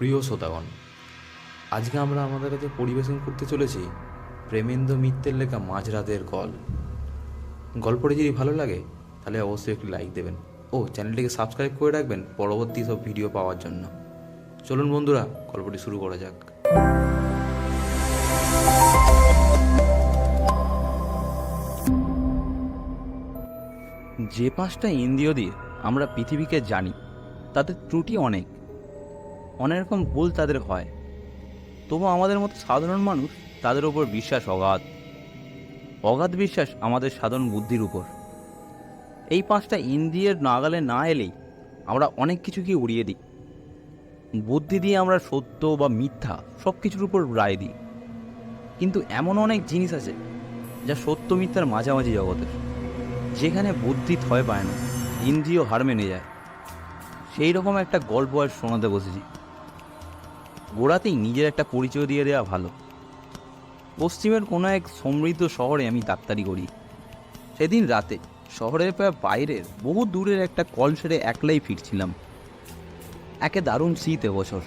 প্রিয় শ্রোতাগণ, আজকে আমরা আমাদের কাছে পরিবেশন করতে চলেছি প্রেমেন্দ্র মিত্রের লেখা মাঝরাতের কল গল্পটি যদি ভালো লাগে, তাহলে অবশ্যই একটি লাইক দেবেন ও চ্যানেলটিকে সাবস্ক্রাইব করে রাখবেন পরবর্তী সব ভিডিও পাওয়ার জন্য। চলুন বন্ধুরা, গল্পটি শুরু করা যাক। যে পাঁচটা ইন্দ্রিয় দিয়ে আমরা পৃথিবীকে জানি তাদের ত্রুটি অনেক। অনেক রকম ভুল তাদের হয়। তবু আমাদের মতো সাধারণ মানুষ তাদের উপর বিশ্বাস অগাধ। অগাধ বিশ্বাস আমাদের সাধারণ বুদ্ধির উপর। এই পাঁচটা ইন্দ্রিয়ের নাগালে না এলেই আমরা অনেক কিছুকে উড়িয়ে দিই। বুদ্ধি দিয়ে আমরা সত্য বা মিথ্যা সব কিছুর উপর রায় দিই। কিন্তু এমন অনেক জিনিস আছে যা সত্য মিথ্যার মাঝামাঝি জগতের। যেখানে বুদ্ধি থয় পায় না, ইন্দ্রিয় হার মেনে যায়। সেই রকম একটা গল্প আর শোনাতে বসেছি। গোড়াতেই নিজের একটা পরিচয় দিয়ে দেওয়া ভালো। পশ্চিমের কোনো এক সমৃদ্ধ শহরে আমি ডাক্তারি করি। সেদিন রাতে শহরের প্রায় বাইরের, বহু দূরের একটা কল সেরে একলাই ফিরছিলাম। একে দারুণ শীত এবছর।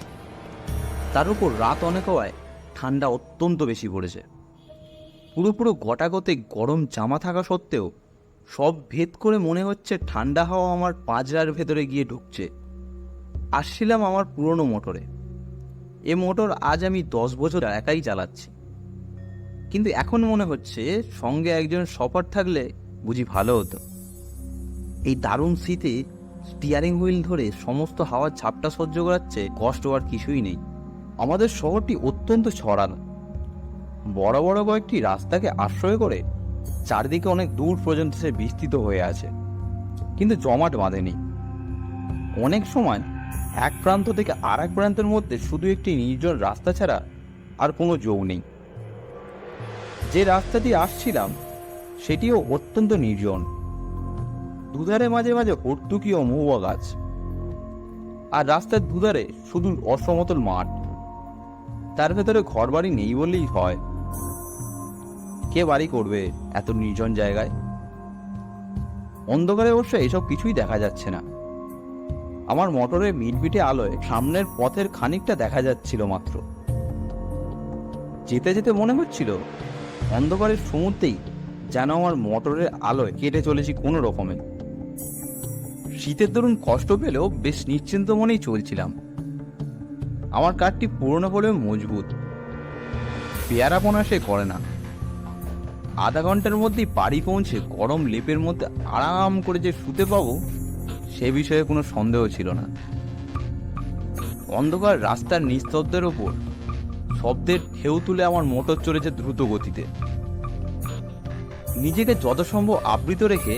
তার উপর রাত অনেক হওয়ায় ঠান্ডা অত্যন্ত বেশি পড়েছে। পুরোপুরো গটাগতে গরম জামা থাকা সত্ত্বেও সব ভেদ করে মনে হচ্ছে ঠান্ডা হাওয়া আমার পাঁজরার ভেতরে গিয়ে ঢুকছে। আসছিলাম আমার পুরনো মোটরে। এ মোটর আজ আমি দশ বছর একাই চালাচ্ছি। কিন্তু এখন মনে হচ্ছে সঙ্গে একজন সপার থাকলে বুঝি ভালো হতো। এই দারুণ শীতে স্টিয়ারিং হুইল ধরে সমস্ত হাওয়ার ঝাপটা সহ্য করাচ্ছে কষ্ট আর কিছুই নেই। আমাদের শহরটি অত্যন্ত ছড়ানো। বড় বড় কয়েকটি রাস্তাকে আশ্রয় করে চারদিকে অনেক দূর পর্যন্ত সে বিস্তৃত হয়ে আছে। কিন্তু জমাট বাঁধেনি। অনেক সময় এক প্রান্ত থেকে আর এক প্রান্তের মধ্যে শুধু একটি নির্জন রাস্তা ছাড়া আর কোনো যোগ নেই। যে রাস্তা দিয়ে আসছিলাম, সেটিও অত্যন্ত নির্জন। দুধারে মাঝে মাঝে হর্তুকি ও মহুয়া গাছ। আর রাস্তার দুধারে শুধু অসমতল মাঠ। তার ভেতরে ঘরবাড়ি নেই বললেই হয়। কে বাড়ি করবে এত নির্জন জায়গায়? অন্ধকারে অবশ্য এসব কিছুই দেখা যাচ্ছে না। আমার মোটরের মিটমিটে আলোয় সামনের পথের খানিকটা দেখা যাচ্ছিল মাত্র। যেতে যেতে মনে হচ্ছিল অন্ধকারের সমুদ্রেই যেন আমার মোটরের আলোয় কেটে চলেছি কোনো রকমে। শীতের দরুন কষ্ট পেলেও বেশ নিশ্চিন্ত মনেই চলছিলাম। আমার কাঠটি পুরনো হলেও মজবুত। পেয়ারাপনা সে করে না। আধা ঘণ্টার মধ্যেই বাড়ি পৌঁছে গরম লেপের মধ্যে আরাম করে যে শুতে পাবো সে বিষয়ে কোনো সন্দেহ ছিল না। অন্ধকার রাস্তার নিস্তব্ধের ওপর শব্দের ঢেউ তুলে আমার মোটর চলেছে দ্রুত গতিতে। নিজেকে যত সম্ভব আবৃত রেখে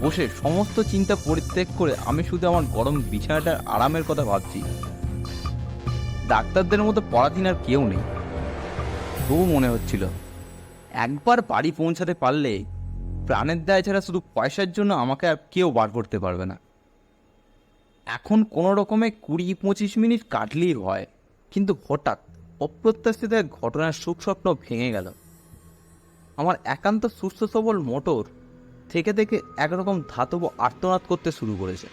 বসে সমস্ত চিন্তা পরিত্যাগ করে আমি শুধু আমার গরম বিছানাটার আরামের কথা ভাবছি। ডাক্তারদের মতো পরাধীন আর কেউ নেই। তবু মনে হচ্ছিল, একবার বাড়ি পৌঁছাতে পারলে প্রাণের দায় ছাড়া শুধু পয়সার জন্য আমাকে আর কেউ বার করতে পারবে না। এখন কোনো রকমে কুড়ি পঁচিশ মিনিট কাটলেই হয়। কিন্তু হঠাৎ অপ্রত্যাশিত এক ঘটনার সুখ স্বপ্ন ভেঙে গেল। আমার একান্ত সুস্থ সবল মোটর থেকে থেকে একরকম ধাতব আর্তনাদ করতে শুরু করেছে।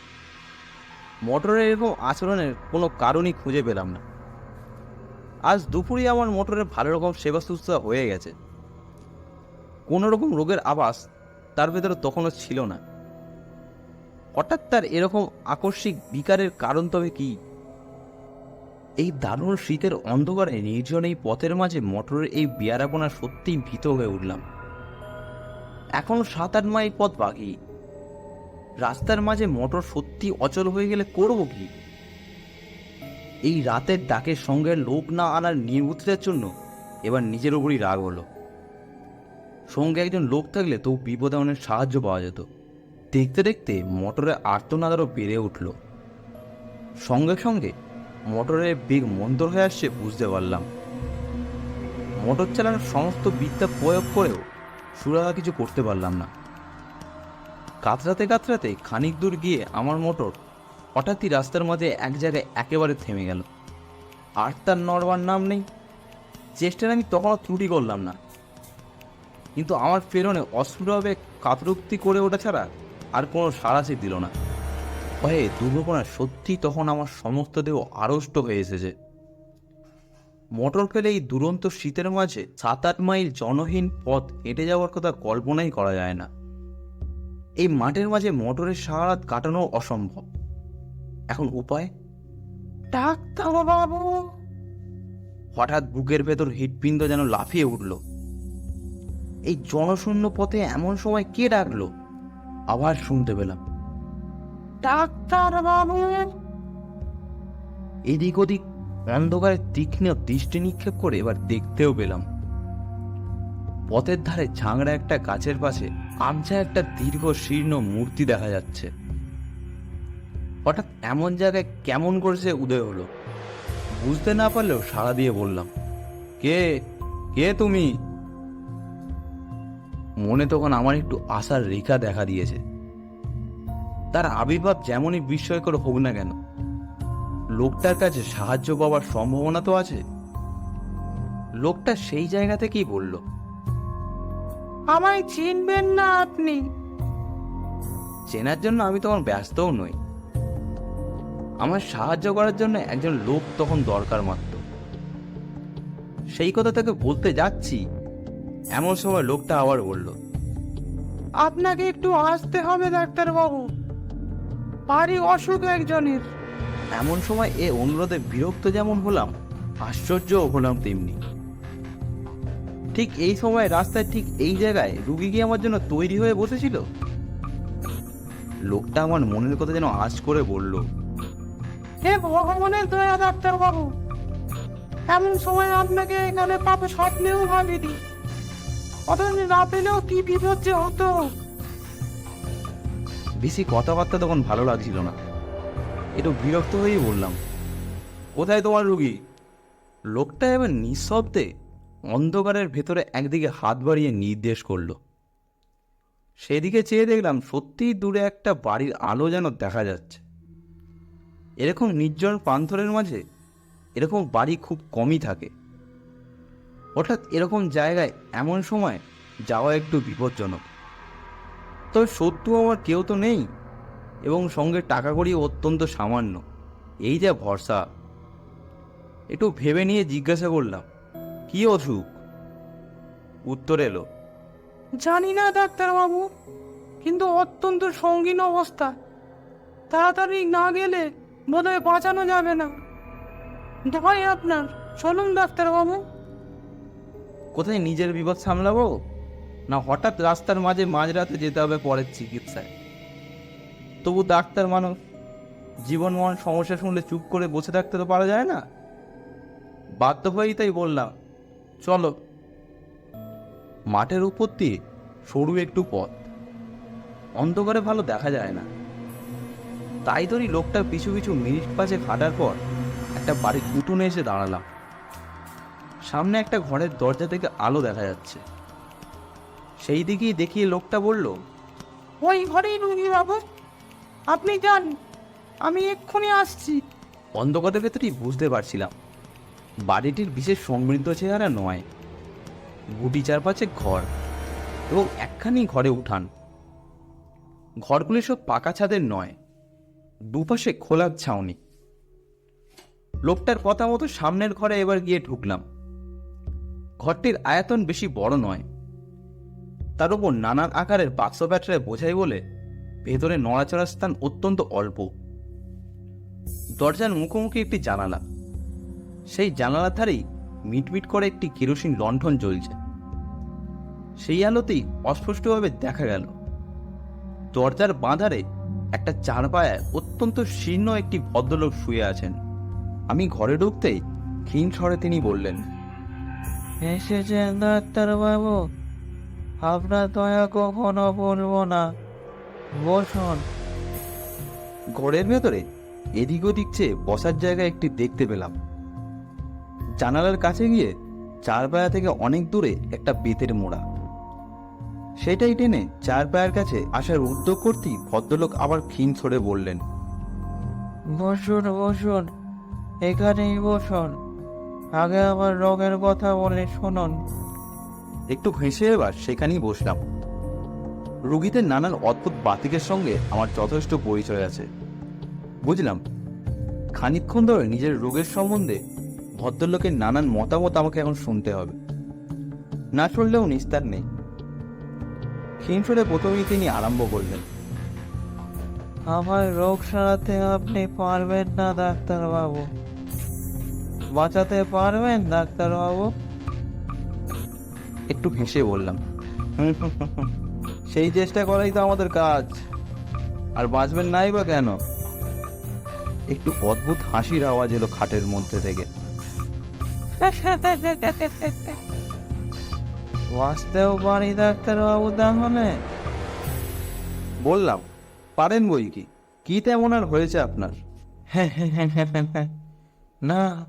মোটরের এরকম আচরণের কোনো কারণই খুঁজে পেলাম না। আজ দুপুরে আমার মোটরে ভালো রকম সেবা শুশ্রূষা হয়ে গেছে। কোনো রকম রোগের আভাস তার ভেতরে তখনও ছিল না। হঠাৎ তার এরকম আকস্মিক বিকারের কারণ তবে কি? এই দারুণ শীতের অন্ধকারে নির্জন এই পথের মাঝে মোটরের এই বিয়ারাপনা সত্যিই ভীত হয়ে উঠলাম। এখন সাত আট মাইল পথ বাকি। রাস্তার মাঝে মোটর সত্যি অচল হয়ে গেলে করব কি? এই রাতের ডাকের সঙ্গে লোক না আনার নির্বুদ্ধিতার জন্য এবার নিজের উপরই রাগ হলো। সঙ্গে একজন লোক থাকলে তবু বিপদে অনেক সাহায্য পাওয়া যেত। দেখতে দেখতে মোটরের আর্তনাদ আরও বেড়ে উঠল। সঙ্গে সঙ্গে মোটরের বেগ মন্দর হয়ে আসছে বুঝতে পারলাম। মোটর চালানোর সমস্ত বিদ্যা প্রয়োগ করেও সুরাহা কিছু করতে পারলাম না। কাতরাতে কাতরাতে খানিক দূর গিয়ে আমার মোটর হঠাৎই রাস্তার মাঝে এক জায়গায় একেবারে থেমে গেল। আর তার নড়বার নাম নেই। চেষ্টার আমি তখনও ত্রুটি করলাম না। কিন্তু আমার প্রেরণে অস্ফুটভাবে কাতরুক্তি করে ওঠা ছাড়া আর কোনো সাড়া সে দিল না। ভয়ে দুর্ঘটনা সত্যি তখন আমার সমস্ত দেহ আড়ষ্ট হয়ে এসেছে। মোটর ফেলে এই দুরন্ত শীতের মাঝে সাত আট মাইল জনহীন পথ হেঁটে যাওয়ার কথা কল্পনাই করা যায় না। এই মাঠের মাঝে মোটরের সারা রাত কাটানো অসম্ভব। এখন উপায়? ডাক্তার বাবু! হঠাৎ বুকের ভেতর হৃৎপিণ্ড যেন লাফিয়ে উঠল। এই জনশূন্য পথে এমন সময় কে ডাকলো? আবার শুনতে পেলাম। ডাক্তার বাবু এদিক ওদিক অন্ধকারে তীক্ষ্ণ দৃষ্টি নিক্ষেপ করে এবার দেখতেও পেলাম। পথের ধারে ঝাংড়া একটা গাছের পাশে আমচা একটা দীর্ঘ শীর্ণ মূর্তি দেখা যাচ্ছে। হঠাৎ এমন জায়গায় কেমন করে সে উদয় হলো। বুঝতে না পারলেও সাড়া দিয়ে বললাম কে? কে তুমি? মনে তখন আমার একটু আশার রেখা দেখা দিয়েছে। তার আবির্ভাব যেমনই বিস্ময়কর হোক না কেন লোকটার কাছে সাহায্য পাওয়ার সম্ভাবনা তো আছে। লোকটা সেই জায়গা থেকেই বলল আমায় চিনবেন না আপনি। চেনার জন্য আমি তখন ব্যস্তও নই। আমার সাহায্য করার জন্য একজন লোক তখন দরকার মাত্র। সেই কথা তাকে বলতে যাচ্ছি এমন সময় লোকটা আবার বলল আপনাকে একটু আসতে হবে ডাক্তারবাবু। বাড়ি অসুখ একজনের। এমন সময় এ অনুরোধে বিরক্ত যেমন হলাম আশ্চর্যও হলাম তেমনি। ঠিক এই সময় রাস্তায় ঠিক এই জায়গায় রুগী কি আমার জন্য তৈরি হয়ে বসেছিল? লোকটা আমার মনের কথা যেন আজ করে বলল হে ভগবানের দয়া ডাক্তারবাবু। এমন সময় আপনাকে এখানে পাবো স্বপ্নেও ভাবিনি। অথচ না পেলেও কি বিপদ হতো? বেশি কথাবার্তা তখন ভালো লাগছিল না। একটু বিরক্ত হয়েই বললাম, কোথায় তোমার রুগী? লোকটা এবার নিঃশব্দে অন্ধকারের ভেতরে একদিকে হাত বাড়িয়ে নির্দেশ করল। সেদিকে চেয়ে দেখলাম সত্যিই দূরে একটা বাড়ির আলো যেন দেখা যাচ্ছে। এরকম নির্জন প্রান্তরের মাঝে এরকম বাড়ি খুব কমই থাকে। হঠাৎ এরকম জায়গায় এমন সময় যাওয়া একটু বিপজ্জনক। তবে সত্যি আমার কেউ তো নেই এবং সঙ্গে টাকা কড়ি অত্যন্ত সামান্য। এই যা ভরসা। একটু ভেবে নিয়ে জিজ্ঞাসা করলাম, কি অসুখ? উত্তর এলো, জানি না ডাক্তারবাবু, কিন্তু অত্যন্ত সঙ্গীন অবস্থা। তাড়াতাড়ি না গেলে বোধহয় বাঁচানো যাবে না। ভয় আপনার, চলুন ডাক্তারবাবু। কোথায় নিজের বিপদ সামলাবো? না হঠাৎ রাস্তার মাঝে মাঝরাতে যেতে হবে পরের চিকিৎসায়? তবু ডাক্তার মানুষ, জীবন মরণ সমস্যা শুনলে চুপ করে বসে থাকতে তো পারা যায় না? বাধ্য হয়েই তাই বললাম, চলো। মাঠের উপর দিয়ে সরু একটু পথ। অন্ধকারে ভালো দেখা যায় না। তাই ধরি লোকটা পিছু পিছু মিনিট পাঁচে খাটার পর একটা বাড়ির উঠোনে এসে দাঁড়ালাম। সামনে একটা ঘরের দরজা থেকে আলো দেখা যাচ্ছে। সেই দিকেই দেখিয়ে লোকটা বলল ওই ঘরেই রুগী বাবু আপনি যান আমি এক্ষুনি আসছি। অন্ধকারের ভেতরেই বুঝতে পারছিলাম। বাড়িটির বিশেষ সমৃদ্ধ চেহারা নয়। গুটি চারপাশে ঘর এবং একখানি ঘরে উঠান। ঘরগুলি সব পাকা ছাদের নয় দুপাশে খোলার ছাউনি। লোকটার কথা মতো সামনের ঘরে এবার গিয়ে ঢুকলাম। ঘরটির আয়তন বেশি বড় নয়। তার উপর নানান আকারের বাক্স ব্যাটারে বোঝাই বলে ভেতরে নড়াচড়ার স্থান অত্যন্ত অল্প। দরজার মুখোমুখি একটি জানালা। সেই জানালার ধারেই মিটমিট করে একটি কেরোসিন লণ্ঠন জ্বলছে। সেই আলোতেই অস্পষ্টভাবে দেখা গেল। দরজার বাঁধারে একটা চারপায়ায় অত্যন্ত শীর্ণ একটি ভদ্রলোক শুয়ে আছেন। আমি ঘরে ঢুকতেই ক্ষীণ স্বরে তিনি বললেন এসেছেন ডাক্তারবাবু। আপনার দয়া কখনো বলব না। বসুন। ঘরের ভেতরে এদিক ওদিক চেয়ে বসার জায়গা একটি দেখতে পেলাম। জানালার কাছে গিয়ে চার পায়া থেকে অনেক দূরে একটা বেতের মোড়া। সেটাই টেনে চার পায়ের কাছে আসার উদ্যোগ করতেই ভদ্রলোক আবার ক্ষীণ ছড়ে বললেন বসুন বসুন। এখানেই বসুন। আগে আমার রোগের কথা বলে শুনুন। একটু হেসে এবার সেখানেই বসলাম। রুগীদের নানান অদ্ভুত বাতিকের সঙ্গে আমার যথেষ্ট পরিচয় আছে। বুঝলাম খানিকক্ষণ ধরে নিজের রোগের সম্বন্ধে ভদ্রলোকের নানান মতামত আমাকে এখন শুনতে হবে। না শুনলেও নিস্তার নেই। হিমসরে প্রথমেই তিনি আরম্ভ করলেন। আমার রোগ সারাতে আপনি পারবেন না ডাক্তারবাবু। বাঁচাতে পারবেন ডাক্তারবাবু? একটু হেসে বললাম। সেই চেষ্টা করাই তো আমাদের কাজ। আর বাঁচবেন নাই বা কেন? একটু অদ্ভুত হাসির আওয়াজ এলো খাটের মধ্যে থেকে। বাঁচতেও পারি ডাক্তারবাবু তাহলে? বললাম পারেন বই কি? কি তেমন আর হয়েছে আপনার? না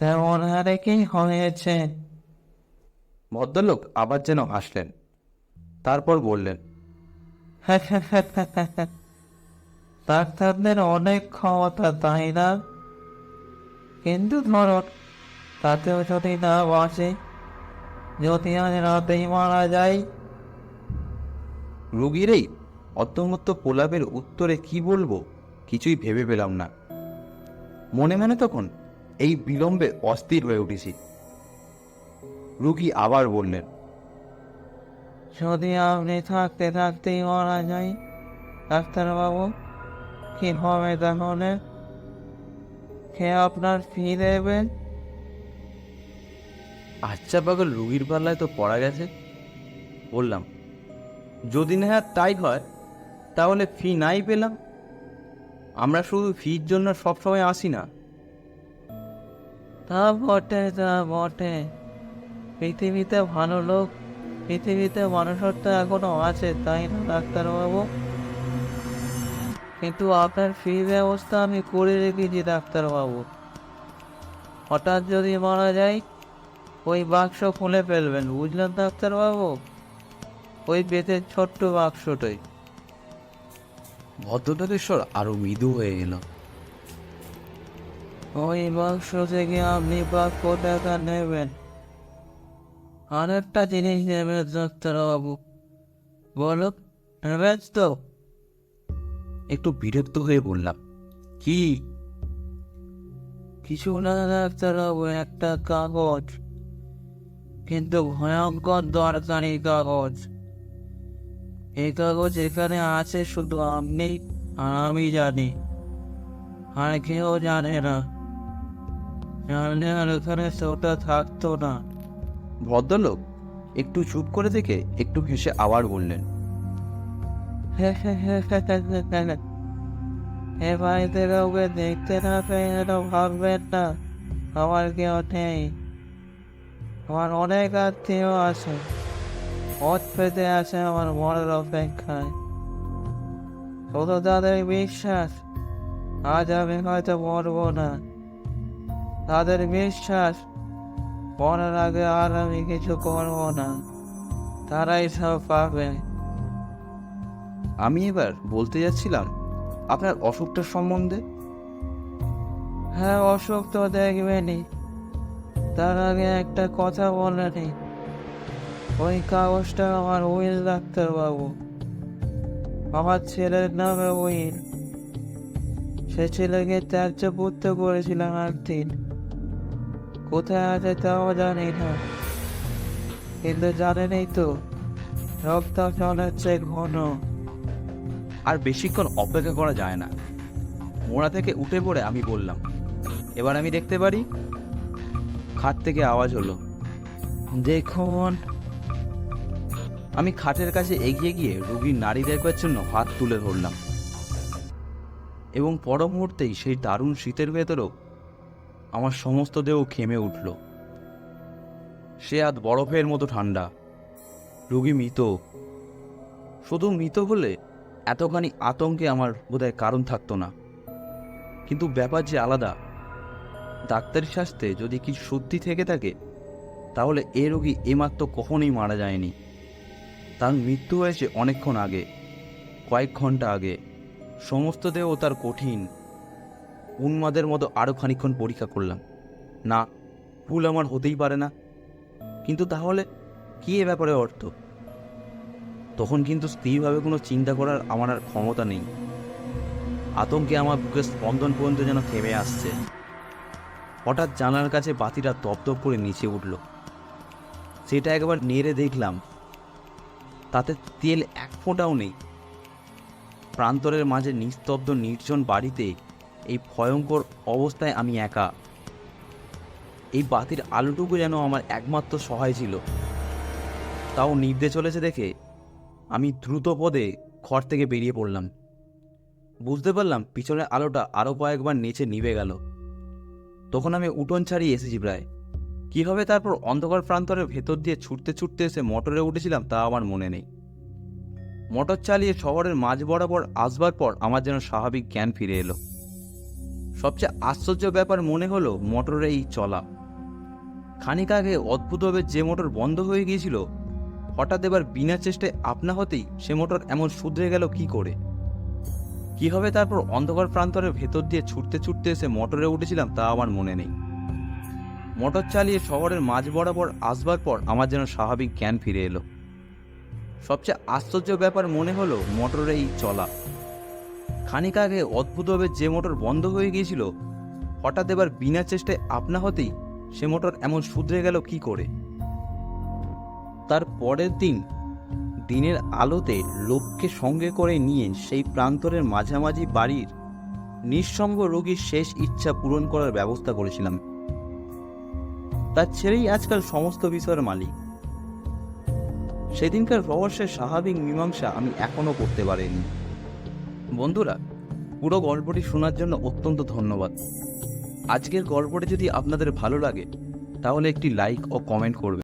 তেমন আরে কি হয়েছে। ভদ্রলোক আবার যেন হাসলেন তারপর বললেন ডাক্তারদের অনেক ক্ষমতা তাই না? কিন্তু ধরুন তাতেও যদি না বাঁচে যদি আজ রাতেই মারা যায়। রুগীর এই অত্যমত্ত প্রলাপের উত্তরে কি বলব কিছুই ভেবে পেলাম না। মনে মনে তখন এই বিলম্বে অস্থির হয়ে উঠেছি। রুগী আবার বললেন যদি আপনি থাকতে থাকতেই মারা যায় ডাক্তারবাবু কি হবে তাহলে? কে আপনার ফি দেবেন আচ্ছা পাগল রুগীর পাল্লায় তো পড়া গেছে। বললাম যদি না হয় তাই হয় তাহলে ফি নাই পেলাম। আমরা শুধু ফির জন্য সবসময় আসি না। তা বটে তা বটে। পৃথিবীতে ভালো লোক, পৃথিবীতে মানুষত্ব এখনও আছে, তাই না, ডাক্তারবাবু? কিন্তু আপনার ফি ব্যবস্থা আমি করে রেখেছি, ডাক্তারবাবু। হঠাৎ যদি মারা যায়, ওই বাক্স খুলে ফেলবেন, বুঝলেন ডাক্তারবাবু? ওই বেতের ছোট্ট বাক্সটাই। ভদ্রলোকের স্বর আরও মৃদু হয়ে এলো। ওই বাক্স থেকে আপনি প্রাপ্য টাকা নেবেন। আরেকটা জিনিস নেবেন ডাক্তারবাবু বলো নেবেন তো। একটু বিরক্ত হয়ে বললাম কি? কিছু না ডাক্তারবাবু একটা কাগজ। কিন্তু ভয়ঙ্কর দরকারি কাগজ। এই কাগজ এখানে আছে শুধু আপনি আর আমি জানি আর কেউ জানে না। জানলে আর এখানে সেটা থাকতো না। ভদ্রলোক একটু চুপ করে থেকে একটু হেসে আবার বললেন এ বাড়িতে কাউকে দেখতে না পেয়ে যেন ভাববেন না আমার কেউ নেই। আমার অনেক আত্মীয় আছে পথ পেতে আছে আমার মনের অপেক্ষায়। শুধু তাদের বিশ্বাস আজ আমি হয়তো মরবো না। তাদের বিশ্বাস মরার আগে আর আমি কিছু করব না। তারাই সব পাবে। আমি এবার বলতে যাচ্ছিলাম আপনার অসুখটার সম্বন্ধে? হ্যাঁ অসুখ তো দেখবেনি তার আগে একটা কথা বলে ওই কাগজটা আমার উইল ডাক্তারবাবু। আমার ছেলের নামে উইল। সে ছেলেকে ত্যায্য পুত্র করেছিলাম একদিন। কোথায় আছে তাও জানি না। কিন্তু জানেনই তো রক্ত চলেছে ঘন। আর বেশিক্ষণ অপেক্ষা করা যায় না। মোড়া থেকে উঠে পড়ে আমি বললাম, এবার আমি দেখতে পারি? খাট থেকে আওয়াজ হলো, দেখুন। আমি খাটের কাছে এগিয়ে গিয়ে রুগীর নারী দেখবার জন্য হাত তুলে ধরলাম। এবং পর মুহূর্তেই সেই দারুণ শীতের ভেতরেও আমার সমস্ত দেহ খেমে উঠল। সে হাত বরফের মতো ঠান্ডা। রুগী মৃত। শুধু মৃত হলে এতখানি আতঙ্কে আমার বোধহয় কারণ থাকতো না। কিন্তু ব্যাপার যে আলাদা। ডাক্তারি শাস্ত্রে যদি কিছু সত্যি থেকে থাকে, তাহলে এ রোগী এমাত্র কখনোই মারা যায়নি। তার মৃত্যু হয়েছে অনেকক্ষণ আগে, কয়েক ঘণ্টা আগে। সমস্ত দেহ তার কঠিন। উন্মাদের মতো আরও খানিকক্ষণ পরীক্ষা করলাম। না, ভুল আমার হতেই পারে না। কিন্তু তাহলে কি এ ব্যাপারে অর্থ? তখন কিন্তু স্থিরভাবে কোনো চিন্তা করার আমার আর ক্ষমতা নেই। আতঙ্কে আমার বুকের স্পন্দন পর্যন্ত যেন থেমে আসছে। হঠাৎ জানালার কাছে বাতিটা দপদপ করে নিচে উঠল। সেটা একবার নেড়ে দেখলাম। তাতে তেল এক ফোঁটাও নেই। প্রান্তরের মাঝে নিস্তব্ধ নির্জন বাড়িতে এই ভয়ঙ্কর অবস্থায় আমি একা। এই বাতির আলোটুকু যেন আমার একমাত্র সহায় ছিল। তাও নিভতে চলেছে দেখে আমি দ্রুত পদে ঘর থেকে বেরিয়ে পড়লাম। বুঝতে পারলাম পিছনের আলোটা আরও কয়েকবার নিচে নিভে গেল। তখন আমি উঠোন ছাড়িয়ে এসেছি প্রায়। কীভাবে তারপর অন্ধকার প্রান্তরের ভেতর দিয়ে ছুটতে ছুটতে এসে মোটরে উঠেছিলাম তা আমার মনে নেই। মোটর চালিয়ে শহরের মাঝ বরাবর আসবার পর আমার যেন স্বাভাবিক জ্ঞান ফিরে এলো। সবচেয়ে আশ্চর্য ব্যাপার মনে হলো মোটরের এই চলা। খানিক আগে অদ্ভুতভাবে যে মোটর বন্ধ হয়ে গিয়েছিল, হঠাৎ এবার বিনা চেষ্টায় আপনা হতেই সে মোটর এমন শুধরে গেল কি করে? কীভাবে তারপর অন্ধকার প্রান্তরের ভেতর দিয়ে ছুটতে ছুটতে এসে মোটরে উঠেছিলাম তা আমার মনে নেই। মোটর চালিয়ে শহরের মাঝ বরাবর আসবার পর আমার যেন স্বাভাবিক জ্ঞান ফিরে এলো। সবচেয়ে আশ্চর্য ব্যাপার মনে হলো মোটরের এই চলা। খানিক আগে অদ্ভুতভাবে যে মোটর বন্ধ হয়ে গিয়েছিল, হঠাৎ এবার বিনা চেষ্টায় আপনা হতেই সে মোটর এমন শুধরে গেল কি করে? তার পরের দিন দিনের আলোতে লোককে সঙ্গে করে নিয়ে সেই প্রান্তরের মাঝামাঝি বাড়ির নিঃসঙ্গ রোগীর শেষ ইচ্ছা পূরণ করার ব্যবস্থা করেছিলাম। তার ছেলেই আজকাল সমস্ত বিষয়ের মালিক। সেদিনকার রহস্যের স্বাভাবিক মীমাংসা আমি এখনও করতে পারিনি। বন্ধুরা, পুরো গল্পটি শোনার জন্য অত্যন্ত ধন্যবাদ। আজকের গল্পটি যদি আপনাদের ভালো লাগে, তাহলে একটি লাইক ও কমেন্ট করবেন।